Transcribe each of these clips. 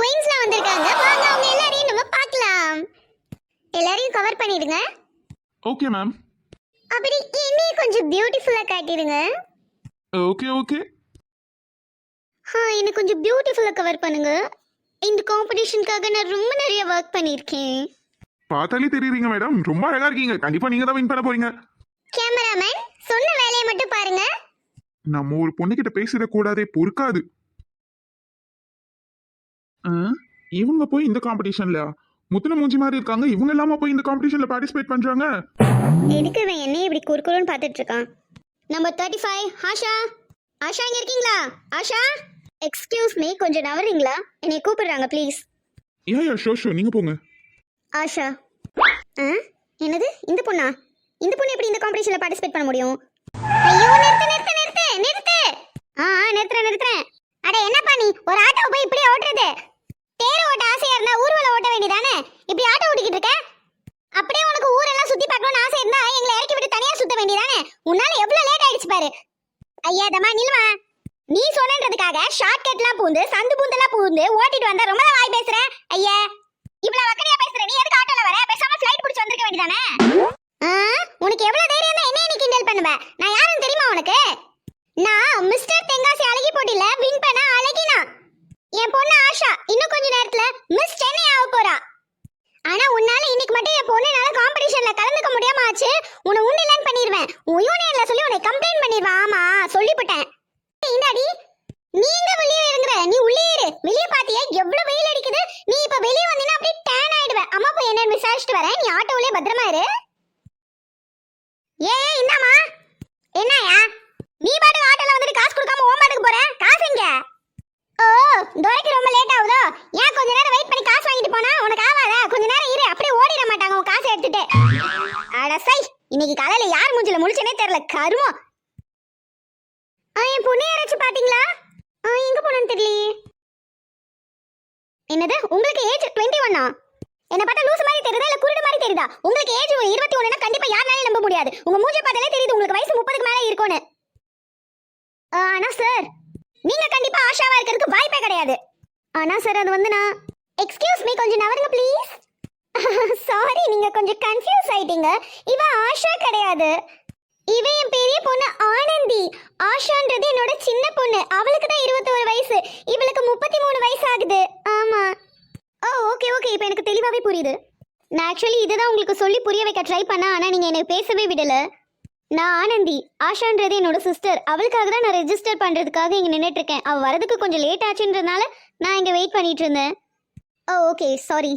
குயின்ஸ்லாம் வந்திருக்காங்க. வாங்க அவங்க எல்லாரையும் நம்ம பார்க்கலாம். எல்லாரையும் கவர் பண்ணிடுங்க. ஓகே மேம் அப்படி என்னையும் கொஞ்சம் பியூட்டிஃபுல்லா காட்டிடுங்க. ஓகே ஓகே ஆ இன்னும் கொஞ்சம் பியூட்டிஃபுல்லா கவர் பண்ணுங்க. இந்த காம்படிஷனுக்காக நான் ரொம்ப நிறைய ஒர்க் பண்ணியிருக்கேன். பார்த்தாலே தெரியுறீங்க மேடம் ரொம்ப அழகா இருக்கீங்க. கண்டிப்பா நீங்க தான் வின் பண்ண போறீங்க. கேமராமேன் சொன்ன வேலையை மட்டும் பாருங்க. நம்ம ஒரு பொண்ணுகிட்ட பேசிட கூடாதே பொறுக்காது. இவங்க போய் இந்த காம்படிஷன்ல முத்துன மூஞ்சி மாதிரி இருக்காங்க. இவங்க இல்லாம போய் இந்த காம்படிஷன்ல பார்ட்டிசிபேட் பண்றாங்க? எதுக்கு இவன் என்னைய இப்படி குறுக்குறுன்னு பார்த்துட்டு இருக்கான் number thirty five Asha. Asha இங்க இருக்கீங்களா? ஆஷா? எக்ஸ்கியூஸ் மீ கொஞ்சம் நவறீங்களா? என்னை கூப்பிடுறாங்க please ya ya show show நீங்க போங்க. ஆஷா. ஆ? என்னது? இந்த பொண்ணா? இந்த பொண்ணு எப்படி இந்த காம்படிஷன்ல பார்ட்டிசிபேட் பண்ண முடியும்? ஐயோ நிறுத்து நிறுத்து நிறுத்து நிறுத்து. ஆ ஆ, நிறுத்துறேன் நிறுத்துறேன். அட என்னப்பா நீ? ஒரு ஆட்டோ போய் இப்படி ஓட்டுறது. தேர் ஓட்ட ஆசையா இருந்தா ஊர்வலம் ஓட்ட வேண்டியதானே? இப்படி ஆட்டோ ஓட்டிக்கிட்டு இருக்க? அப்படியே உனக்கு ஊரெல்லாம் சுத்தி பார்க்கணும்னு ஆசை இருந்தா எங்களை இறக்கி விட்டு தனியா சுத்த வேண்டியதானே? உன்னால எவ்வளவு லேட் ஆயிடுச்சு பாரு. ஐயா தம்மா நில்லுமா. நீ சொன்னன்றதுக்காக ஷார்ட் கட்லாம் பூந்து சந்து பூந்தெல்லாம் பூந்து ஓட்டிட்டு வந்தா ரொம்ப வாய் பேசுற? ஐயா இவ்வளவு வக்கனையா பேசுற? நீ எதுக்கு ஆட்டோல வர? பேசாம ஃளைட் பிடிச்சு வந்திருக்க வேண்டியதானே? உனக்கு எவ்வளவு தைரியம் தான் என்ன நீ கிண்டல் பண்ணுவ? நான் யாருன்னு தெரியுமா உனக்கு? நான் மிஸ்டர் தெங்காசி அழகி போட்டியில வின் பண்ண அழகினா. என் பொண்ணு ஆஷா இன்னும் கொஞ்ச நேரத்துல மிஸ் சென்னை ஆக போறா. ஆனா உன்னால இன்னைக்கு மட்டும் என் பொண்ணுனால காம்படிஷன்ல கலந்துக்க முடியாம ஆச்சு. உன்னை உண்டிலன்னு பண்ணிடுவேன் உன் யூனியன்ல சொல்லி உன்னை கம்ப்ளைண்ட் பண்ணிடுவேன் ஆமா சொல்லிவிட்டேன் இந்தாடி. நீங்க வெளியே இருங்கற நீ உள்ளே இரு. வெளியே பாத்தியா? எவ்வளவு வெயில் அடிக்குது. நீ இப்ப வெளியே வந்தீனா அப்படியே டேன் ஆயிடுவ அம்மா போய் என்ன விசாரிச்சுட்டு வரேன். நீ ஆட்டோவிலே பத்திரமா இரு. ஏ இந்தாமா என்னயா நீ பாட்டு ஆட்டோல வந்துட்டு காசு கொடுக்காம ஓம் போற? காசு எங்க? ஓ துரைக்கு ரொம்ப லேட் ஆகுதோ? ஏன் கொஞ்ச நேரம் வெயிட் பண்ணி காசு வாங்கிட்டு போனா? உனக்கு ஆவாதா கொஞ்ச நேரம் இரு அப்படியே ஓடிட மாட்டாங்க உன் காசை எடுத்துட்டு. அட சை இன்னைக்கு காலையில யார் மூஞ்சில முழிச்சனே தெரியல கருமம். ஆ என் பொண்ணு யாராச்சும் பாத்தீங்களா எங்க போனன்னு தெரியலையே. என்னது உங்களுக்கு ஏஜ் டுவெண்ட்டி ஒன்னா என்ன பார்த்தா லூஸ் மாதிரி தெரியுதா இல்ல குருடு மாதிரி தெரியுதா? உங்களுக்கு ஏஜ் இருபத்தி ஒண்ணுனா கண்டிப்பா யாருனாலும் நம்ப முடியாது. உங்க மூஞ்ச பார்த்தாலே தெரியுது உங்களுக்கு வயசு முப்பதுக்கு மேல இருக்கும்னு. ஆனா சார் நீங்க கண்டிப்பா ஆஷாவா இருக்கிறதுக்கு வாய்ப்பே கிடையாது. ஆனா சார் அது வந்து நான் எக்ஸ்கியூஸ் மீ கொஞ்சம் நவருங்க ப்ளீஸ் சாரி நீங்க கொஞ்சம் கன்ஃபியூஸ் ஆயிட்டீங்க. இவ ஆஷா கிடையாது. இவ என் பெரிய பொண்ணு ஆனந்தி. ஆஷான்றது என்னோட சின்ன பொண்ணு. அவளுக்கு தான் இருபத்தோரு வயசு. இவளுக்கு முப்பத்தி மூணு வயசு ஆகுது. ஆமா. ஓ ஓகே ஓகே இப்போ எனக்கு தெளிவாகவே புரியுது. நான் ஆக்சுவலி இதுதான் உங்களுக்கு சொல்லி புரிய வைக்க ட்ரை பண்ணேன். ஆனால் நீங்கள் எனக்கு பேசவே விடலை. நான் ஆனந்தி ஆஷான்றது என்னோட சிஸ்டர் அவளுக்காக தான் நான் ரெஜிஸ்டர் பண்ணுறதுக்காக இங்கே நின்றுட்டு இருக்கேன் அவள் வரதுக்கு கொஞ்சம் லேட் ஆச்சுன்றதுனால நான் இங்கே வெயிட் பண்ணிட்டு இருந்தேன் ஓ oh, ஓகே சாரி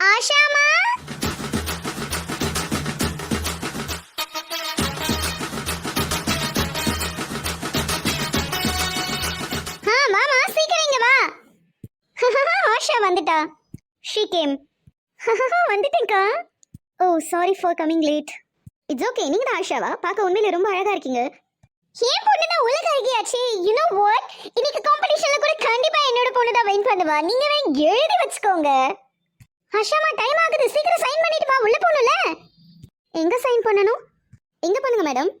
ஆஷாமா ஆ ஆஷா வந்துட்டா. She game வந்துட்டேன்க்கா. O sorry for coming late it's okay நீங்க தான் ஆஷாவா? பார்க்க உண்மையில ரொம்ப அழகா இருக்கீங்க. ஏன் பொண்ணு தான் உலக அழகியாச்சு? யூ நோ வாட் இன்னைக்கு காம்படிஷன்ல கூட கண்டிப்பா என்னோட பொண்ணு தான் வின் பண்ணுவா. நீங்க வேணா எழுதி வச்சுக்கோங்க. ஆஷாமா டைம் ஆகுது. சீக்கிரம் சைன் பண்ணிட்டு வா. உள்ள போகணும்ல? எங்க சைன் பண்ணணும்? எங்க பண்ணுங்க madam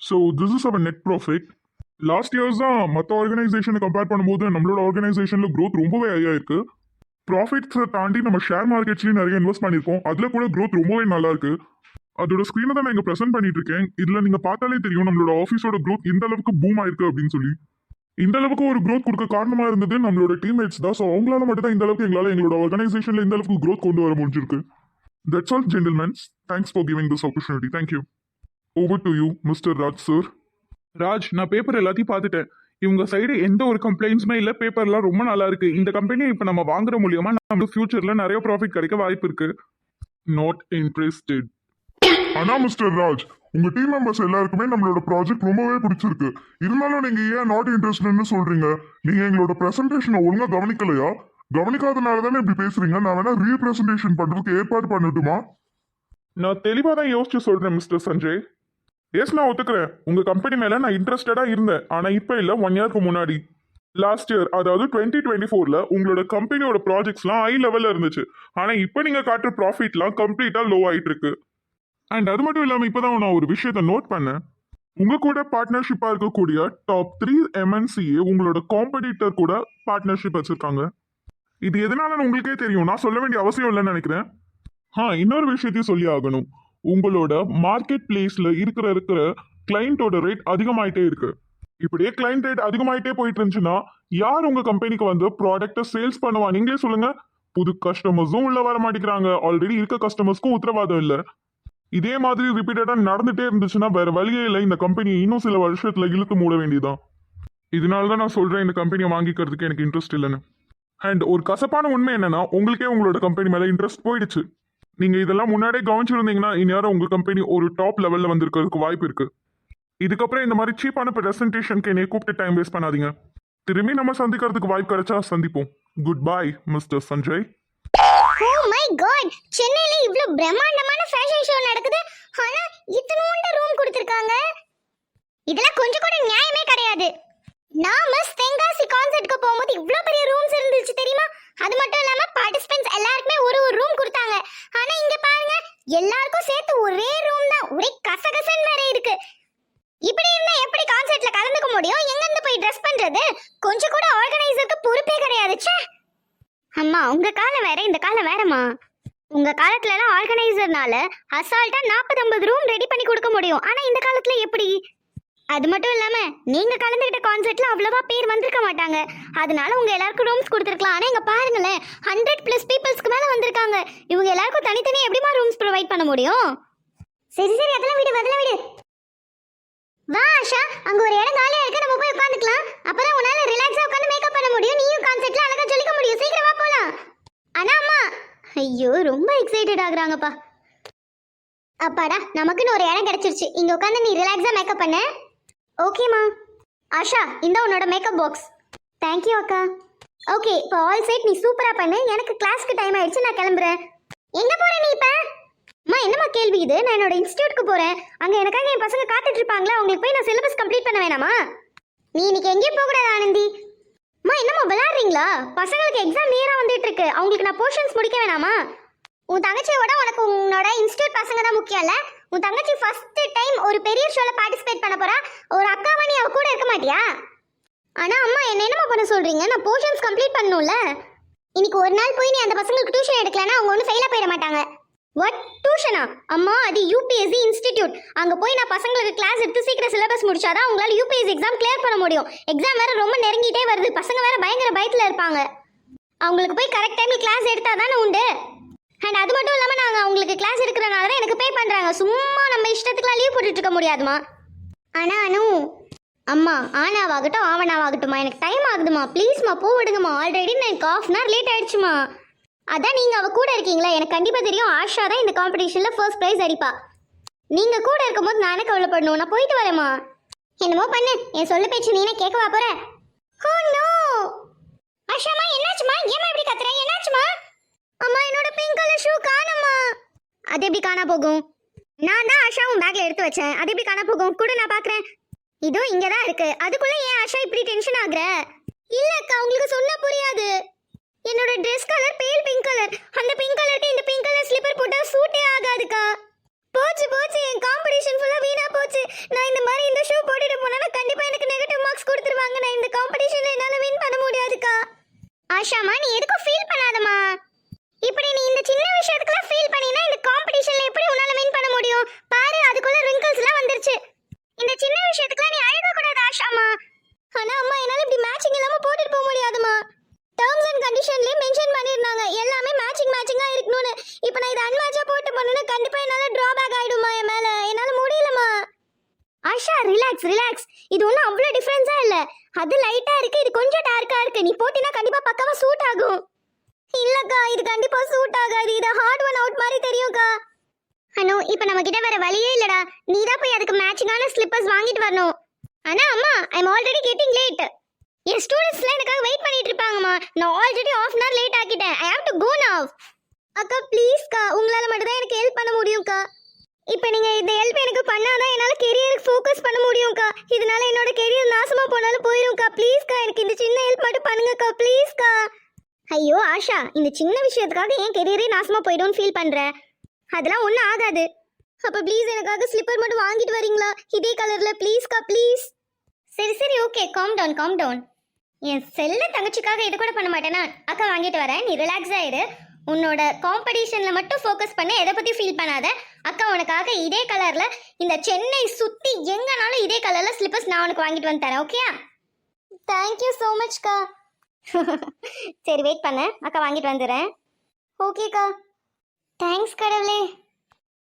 so this is our net profit. Last years தான் மற்ற ஆர்கனைசேஷனை கம்பேர் பண்ணும்போது நம்மளோட ஆர்கனைசேஷனில் க்ரோத் ரொம்பவே ஹையாக இருக்கு. ப்ராஃபிட்ஸை தாண்டி நம்ம ஷேர் மார்க்கெட்ஸ்லேயும் நிறைய இன்வெஸ்ட் பண்ணியிருக்கோம். அதில் கூட க்ரோத் ரொம்பவே நல்லா இருக்கு. அதோட ஸ்க்ரீனை தான் நான் இங்கே ப்ரெசென்ட் பண்ணிட்டு இருக்கேன். இதில் நீங்கள் பார்த்தாலே தெரியும் நம்மளோட ஆஃபீஸோட க்ரோத் இந்த அளவுக்கு பூம் ஆயிருக்கு அப்படின்னு சொல்லி. இந்த அளவுக்கு ஒரு க்ரோத் கொடுக்க காரணமாக இருந்தது நம்மளோட டீம்மேட்ஸ் தான். ஸோ அவங்களால மட்டும் தான் இந்த அளவுக்கு எங்களால் எங்களோட ஆர்கனைசேஷனில் இந்த அளவுக்கு க்ரோத் கொண்டு வர முடிஞ்சிருக்கு. That's all gentlemens thanks for giving this opportunity thank you over to you mister Raj sir Raj நான் பேப்பர் எல்லாத்தையும் பார்த்துட்டேன். இவங்க சைடு எந்த ஒரு கம்ப்ளைண்ட்ஸுமே இல்லை. பேப்பர்லாம் ரொம்ப நல்லா இருக்கு. இந்த கம்பெனியை இப்போ நம்ம வாங்குற மூலியமா நம்மளுக்கு ஃபியூச்சர்ல நிறைய ப்ராஃபிட் கிடைக்க வாய்ப்பு இருக்கு. நாட் இன்ட்ரெஸ்டட் ஆனா மிஸ்டர் ராஜ் உங்க டீம் மெம்பர்ஸ் எல்லாருக்குமே நம்மளோட ப்ராஜெக்ட் ரொம்பவே பிடிச்சிருக்கு. இருந்தாலும் நீங்க ஏன் நாட் இன்ட்ரெஸ்ட்னு சொல்றீங்க? நீங்க எங்களோட பிரசன்டேஷனை ஒழுங்கா கவனிக்கலையா? கவனிக்காதனால தானே இப்படி பேசுறீங்க. நான் வேணா ரீப்ரசன்டேஷன் பண்றதுக்கு ஏற்பாடு பண்ணட்டுமா? நான் தெளிவாக தான் யோசிச்சு சொல்றேன் மிஸ்டர் சஞ்சய். எஸ் நான் ஒத்துக்கிறேன். உங்க கம்பெனி மேல நான் இன்ட்ரெஸ்டடா இருந்தேன். ஆனா இப்போ இல்லை ஒன் இயர்க்கு முன்னாடி. லாஸ்ட் இயர் அதாவது டுவெண்ட்டி டுவெண்ட்டி ஃபோரில் உங்களோட கம்பெனியோட ப்ராஜெக்ட்ஸ்லாம் ஹை லெவலில் இருந்துச்சு. ஆனால் இப்போ நீங்கள் காட்டுற ப்ராஃபிட்லாம் கம்ப்ளீட்டாக லோ ஆகிட்டுருக்கு அண்ட் அது மட்டும் இல்லாமல் இப்போ தான் நான் ஒரு விஷயத்த நோட் பண்ணேன். உங்கள் கூட பார்ட்னர்ஷிப்பாக இருக்கக்கூடிய டாப் த்ரீ எம்என்சிஏ உங்களோட காம்படிட்டர் கூட பார்ட்னர்ஷிப் வச்சுருக்காங்க. இது எதனாலன்னு உங்களுக்கே தெரியும். நான் சொல்ல வேண்டிய அவசியம் இல்லைன்னு நினைக்கிறேன். ஆ இன்னொரு விஷயத்தையும் சொல்லி ஆகணும். உங்களோட மார்க்கெட் பிளேஸ்ல இருக்கிற இருக்கிற கிளைண்ட்டோட ரேட் அதிகமாயிட்டே இருக்கு. இப்படியே கிளைண்ட் ரேட் அதிகமாயிட்டே போயிட்டு இருந்துச்சுன்னா யார் உங்க கம்பெனிக்கு வந்து ப்ராடக்ட்டை சேல்ஸ் பண்ணுவா? நீங்களே சொல்லுங்க. புது கஸ்டமர்ஸும் உள்ள வர மாட்டேங்கிறாங்க. ஆல்ரெடி இருக்க கஸ்டமர்ஸ்க்கும் உத்தரவாதம் இல்லை. இதே மாதிரி ரிப்பீட்டடா நடந்துட்டே இருந்துச்சுன்னா வேற வழியே இல்லை. இந்த கம்பெனி இன்னும் சில வருஷத்துல இழுத்து மூட வேண்டியதான் இதனால தான் நான் சொல்றேன் இந்த கம்பெனியை வாங்கிக்கிறதுக்கு எனக்கு இன்ட்ரெஸ்ட் இல்லைன்னு. அண்ட் ஒரு கசப்பான உண்மை என்னன்னா உங்களுக்கே உங்களோட கம்பெனி மேல இன்ட்ரெஸ்ட் போயிடுச்சு. நீங்க இதெல்லாம் முன்னாடியே கவனிச்சிருந்தீங்கன்னா இந்நேரம் உங்க கம்பெனி ஒரு டாப் லெவல்ல வந்திருக்கிறதுக்கு வாய்ப்பு இருக்கு. இதுக்கப்புறம் இந்த மாதிரி சீப்பான ப்ரெசன்டேஷனுக்கு என்னை கூப்பிட்டு டைம் வேஸ்ட் பண்ணாதீங்க. திரும்பி நம்ம சந்திக்கிறதுக்கு வாய்ப்பு கிடைச்சா சந்திப்போம். Good bye mister Sanjay oh my god சென்னையில இவ்ளோ பிரம்மாண்டமான ஃபேஷன் ஷோ நடக்குது. ஆனா இத்தனோண்ட ரூம் கொடுத்திருக்காங்க. இதெல்லாம் கொஞ்சம் கூட நியாயமே கிடையாது. நான் மிஸ் தென்காசி கான்சர்ட்க்கு போகும்போது இவ்ளோ பெரிய ரூம்ஸ் இருந்துச்சு தெரியுமா அது மட்டும் இல்லாம பார்ட்டிசிபென்ட்ஸ் எல்லாருக்குமே ஒரு ஒரு ரூம் கொடுத்தாங்க ஆனா இங்க பாருங்க எல்லாருக்கும் சேர்த்து ஒரே ரூம் தான் ஒரே கசகசன் வேற இருக்கு இப்படி இருந்தா எப்படி கான்சர்ட்ல கலந்துக்க முடியும் எங்க இருந்து போய் ட்ரெஸ் பண்றது கொஞ்சம் கூட ஆர்கனைசருக்கு பொறுப்பே கிடையாது ச்சே அம்மா உங்க காலம் வேற இந்த காலம் வேறம்மா. உங்க காலத்துல எல்லாம் ஆர்கனைசர்னால அசால்ட்டா நாற்பது ஐம்பது ரூம் ரெடி பண்ணி கொடுக்க முடியும். ஆனா இந்த காலத்துல எப்படி? அது மட்டும் இல்லாம நீங்க கலந்துகிட்ட கான்சர்ட்ல அவ்வளவா பேர் வந்திருக்க மாட்டாங்க. அதனால உங்க எல்லாருக்கும் ரூம்ஸ் கொடுத்துருக்கலாம். ஆனா இங்க பாருங்களேன் ஹண்ட்ரட் பிளஸ் பீப்புள்ஸ்க்கு மேல வந்திருக்காங்க. இவங்க எல்லாருக்கும் தனித்தனி எப்படிமா ரூம்ஸ் ப்ரொவைட் பண்ண முடியும்? சரி சரி அதெல்லாம் விடு அதெல்லாம் விடு வா ஆஷா அங்க ஒரு இடம் காலியா இருக்கு நம்ம போய் உட்காந்துக்கலாம் அப்பதான் உன்னால ரிலாக்ஸா உட்காந்து மேக்கப் பண்ண முடியும் நீயும் கான்செர்ட்ல அழகா சொல்லிக்க முடியும் சீக்கிரம் வா போலாம் அண்ணா அம்மா ஐயோ ரொம்ப எக்ஸைட்டட் ஆகுறாங்கப்பா. அப்பாடா நமக்குன்னு ஒரு இடம் கிடைச்சிருச்சு. இங்க உட்காந்து நீ ரிலாக்ஸா மேக்கப் பண்ண. ஓகேம்மா ஆஷா இந்த உன்னோட மேக்கப் பாக்ஸ் தேங்க்யூ அக்கா. ஓகே இப்போ ஆல் சைட் நீ சூப்பரா பண்ணு. எனக்கு கிளாஸ்க்கு டைம் ஆயிடுச்சு நான் கிளம்புறேன். எங்க போற நீ இப்ப? அம்மா என்னம்மா கேள்வி இது? நான் என்னோட இன்ஸ்டியூட்க்கு போறேன். அங்க எனக்காக என் பசங்க காத்துட்டு இருப்பாங்களா? அவங்களுக்கு போய் நான் சிலபஸ் கம்ப்ளீட் பண்ண வேணாமா? நீ இன்னைக்கு எங்கேயும் போக கூடாது ஆனந்தி. அம்மா என்னம்மா விளையாடுறீங்களா? பசங்களுக்கு எக்ஸாம் நேராக வந்துட்டு இருக்கு அவங்களுக்கு நான் போர்ஷன்ஸ் முடிக்க வேணாமா? உன் தங்கச்சியோட உனக்கு உன்னோட இன்ஸ்டியூட் பசங்க தான் முக்கியம் இல்ல? உன் தங்கச்சி ஃபர்ஸ்ட் டைம் ஒரு பெரிய ஷோல பார்ட்டிசிபேட் பண்ண போறா. ஒரு அக்காவா நீ அவ கூட இருக்க மாட்டியா? ஆனா அம்மா என்ன என்னம்மா பண்ண சொல்றீங்க? நான் போர்ஷன்ஸ் கம்ப்ளீட் பண்ணணும்ல. இன்னைக்கு ஒரு நாள் போய் நீ அந்த பசங்களுக்கு டியூஷன் எடுக்கலன்னா அவங்க ஒன்றும் ஃபெயிலாக போயிட மாட்டாங்க. வாட் டியூஷனா அம்மா அது யூபிஎஸ்சி இன்ஸ்டிடியூட் அங்கே போய் நான் பசங்களுக்கு கிளாஸ் எடுத்து சீக்கிரம் சிலபஸ் முடிச்சாதான் உங்களால் யூபிஎஸ்சி எக்ஸாம் கிளியர் பண்ண முடியும். எக்ஸாம் வேற ரொம்ப நெருங்கிட்டே வருது. பசங்க வேற பயங்கர பயத்தில் இருப்பாங்க. அவங்களுக்கு போய் கரெக்ட் டைமில் கிளாஸ் எடுத்தால் தானே உண்டு? அண்ட் அது மட்டும் இல்லாமல் நாங்கள் அவங்களுக்கு கிளாஸ் எடுக்கிறனால தான் எனக்கு பே பண்ணுறாங்க சும்மா நம்ம இஷ்டத்துக்குலாம் லீவ் போட்டுட்டு இருக்க முடியாதுமா ஆனா அனு அம்மா ஆனாவாகட்டும் ஆவணாவாகட்டும்மா எனக்கு டைம் ஆகுதுமா ப்ளீஸ்மா பூ விடுங்கம்மா. ஆல்ரெடி நான் எனக்கு ஆஃப் அன் லேட் ஆயிடுச்சுமா அதான் நீங்கள் அவள் கூட இருக்கீங்களா? எனக்கு கண்டிப்பாக தெரியும். ஆஷா தான் இந்த காம்படிஷனில் ஃபர்ஸ்ட் ப்ரைஸ் அடிப்பா. நீங்கள் கூட இருக்கும்போது நானே கவலைப்படணும். நான் போயிட்டு வரேம்மா. என்னமோ பண்ணு. என் சொல்லு பேச்சு நீனே கேட்கவா போற? Oh, ஓ நோ ஆஷாமா என்னாச்சுமா ஏமா இப்படி கத்துற? என்னாச்சுமா அம்மா என்னோட பிங்க் கலர் ஷூ காணோம்மா. அது எப்படி காணா போகும்? நான் தான் ஆஷாவும் பேக்ல எடுத்து வச்சேன். அது எப்படி காணா போகும்? கூட நான் பாக்குறேன். இதோ இங்க தான் இருக்கு. அதுக்குள்ள ஏன் ஆஷா இப்படி டென்ஷன் ஆகுற? இல்ல அக்கா உங்களுக்கு சொன்னா புரியாது. என்னோட dress colour pale pink colour அந்த பிங்க் கலருக்கு இந்த பிங்க் கலர் ஸ்லிப்பர் போட்டா சூட்டே ஆகாதுக்கா. போச்சு போச்சு. என் காம்படிஷன் ஃபுல்லா வீணா போச்சு. நான் இந்த மாதிரி இந்த ஷூ போட்டுட்டு போனா கண்டிப்பா எனக்கு நெகட்டிவ் மார்க்ஸ் கொடுத்துருவாங்க. நான் இந்த காம்படிஷன்ல என்னால வின் பண்ண முடியாதுக்கா. ஆஷாமா நீ எதுக்கும் ஃபீல் பண்ணாதம்மா. இப்படி நீ இந்த சின்ன விஷயத்துக்குலாம் ஃபீல் பண்ணினா இந்த காம்படிஷன்ல எப்படி உன்னால வின் பண்ண முடியும்? பாரு அதுக்குள்ள ரிங்கிள்ஸ் எல்லாம் வந்துருச்சு. இந்த சின்ன விஷயத்துக்குலாம் நீ அழுக கூடாது ஆஷாமா. ஆனா அம்மா என்னால இப்படி மேட்சிங் இல்லாம போட்டுட்டு போக முடியாதுமா. டேர்ம்ஸ் மென்ஷன் பண்ணிருந்தாங்க. எல்லாமே மேட்சிங் மேட்சிங்கா இருக்கணும்னு. இப்போ நான் இதை அன்மேட்சா போட்டு பண்ணனும் கண்டிப்பா என்னால டிராபேக் ஆயிடுமா என் மேல? என்னால முடியலமா ஆஷா ரிலாக்ஸ் ரிலாக்ஸ் இது ஒன்றும் அவ்வளோ டிஃப்ரென்ஸா இல்ல. அது லைட்டா இருக்கு இது கொஞ்சம் டார்க்கா இருக்கு. நீ போட்டினா கண்டிப்பா பக்காவா சூட் ஆகும். இல்லக்கா இது கண்டிப்பா சூட் ஆகாது. இது ஹார்ட் ஒன் அவுட் மாதிரி தெரியும்க்கா. அனு இப்போ நம்ம கிட்ட வேற வழியே இல்லடா. நீ தான் போய் அதுக்கு மேட்சிங்கான ஸ்லிப்பர்ஸ் வாங்கிட்டு வரணும். ஆனா அம்மா I am already getting late என் ஸ்டூடெண்ட்ஸ்லாம் எனக்காக வெயிட் பண்ணிட்டு இருப்பாங்கம்மா நான் already half an late ஆக்கிட்டேன். I have to go now அக்கா ப்ளீஸ்க்கா உங்களால் மட்டும் தான் எனக்கு ஹெல்ப் பண்ண முடியும்க்கா. இப்போ நீங்கள் இந்த ஹெல்ப் எனக்கு பண்ணாதான் என்னால் கெரியருக்கு ஃபோக்கஸ் பண்ண முடியும்க்கா. இதனால என்னோட கெரியர் நாசமாக போனாலும் போயிரும்க்கா. ப்ளீஸ்க்கா எனக்கு இந்த சின்ன ஹெல்ப் மட்டும் பண்ணுங்கக்கா. ப்ளீஸ்க்கா ஐயோ ஆஷா இந்த சின்ன விஷயத்துக்காக என் கெரியரே நாசமாக போயிடும்னு ஃபீல் பண்ணுறேன் அதெல்லாம் ஒன்றும் ஆகாது. அப்போ ப்ளீஸ் எனக்காக ஸ்லிப்பர் மட்டும் வாங்கிட்டு வரீங்களா? இதே கலரில் ப்ளீஸ்க்கா ப்ளீஸ் சரி சரி okay calm down calm down என் செல்ல தங்கச்சிக்காக இது கூட பண்ண மாட்டேனா? அக்கா வாங்கிட்டு வரேன். நீ ரிலாக்ஸ் ஆயிடு உன்னோட காம்படிஷன்ல மட்டும் ஃபோக்கஸ் பண்ண. எதை பத்தி ஃபீல் பண்ணாத? அக்கா உனக்காக இதே கலர்ல இந்த சென்னை சுத்தி எங்கனாலும் இதே கலர்ல ஸ்லிப்பர்ஸ் நான் உனக்கு வாங்கிட்டு வந்து தரேன் ஓகே தேங்க்யூ ஸோ மச்க்கா சரி வெயிட் பண்ண. அக்கா வாங்கிட்டு வந்துடுறேன். ஓகேக்கா தேங்க்ஸ் கடவுளே.